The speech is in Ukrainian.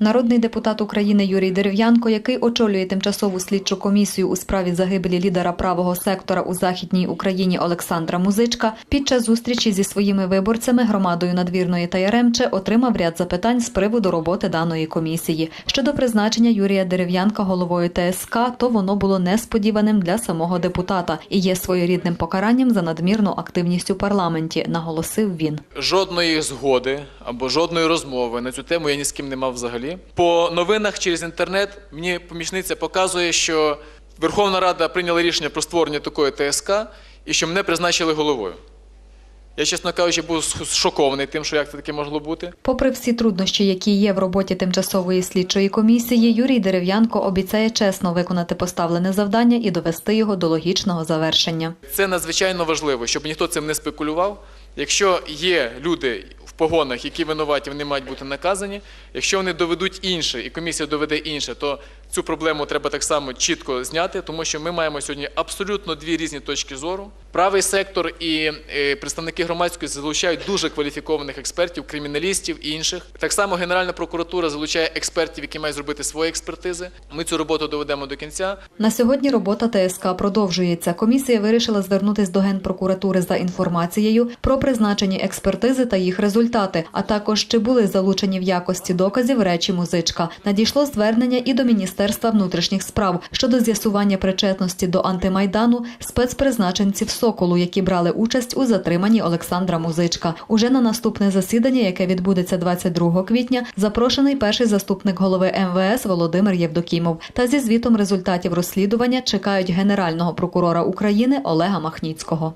Народний депутат України Юрій Дерев'янко, який очолює тимчасову слідчу комісію у справі загибелі лідера правого сектора у західній Україні Олександра Музичка, під час зустрічі зі своїми виборцями громадою надвірної та Яремче отримав ряд запитань з приводу роботи даної комісії. Щодо призначення Юрія Дерев'янка головою ТСК, то воно було несподіваним для самого депутата і є своєрідним покаранням за надмірну активність у парламенті, наголосив він. Жодної згоди або жодної розмови на цю тему я ні з ким не мав взагалі. По новинах через інтернет мені помічниця показує, що Верховна Рада прийняла рішення про створення такої ТСК і що мене призначили головою. Я, чесно кажучи, був шокований тим, що як це таке могло бути. Попри всі труднощі, які є в роботі тимчасової слідчої комісії, Юрій Дерев'янко обіцяє чесно виконати поставлене завдання і довести його до логічного завершення. Це надзвичайно важливо, щоб ніхто цим не спекулював. Якщо є люди погонах, які винуваті, вони мають бути наказані. Якщо вони доведуть інше, і комісія доведе інше, то цю проблему треба так само чітко зняти, тому що ми маємо сьогодні абсолютно дві різні точки зору. Правий сектор і е, представники громадської залучають дуже кваліфікованих експертів, криміналістів і інших. Так само Генеральна прокуратура залучає експертів, які мають зробити свої експертизи. Ми цю роботу доведемо до кінця. На сьогодні робота ТСК продовжується. Комісія вирішила звернутися до Генпрокуратури за інформацією про призначені експертизи та їх результати, а також чи були залучені в якості доказів речі музичка. Надійшло звернення і до Міністерства внутрішніх справ щодо з'ясування причетності до антимайдану спецпризначенців Соколу, які брали участь у затриманні Олександра Музичка. Уже на наступне засідання, яке відбудеться 22 квітня, запрошений перший заступник голови МВС Володимир Євдокімов. Та зі звітом результатів розслідування чекають генерального прокурора України Олега Махніцького.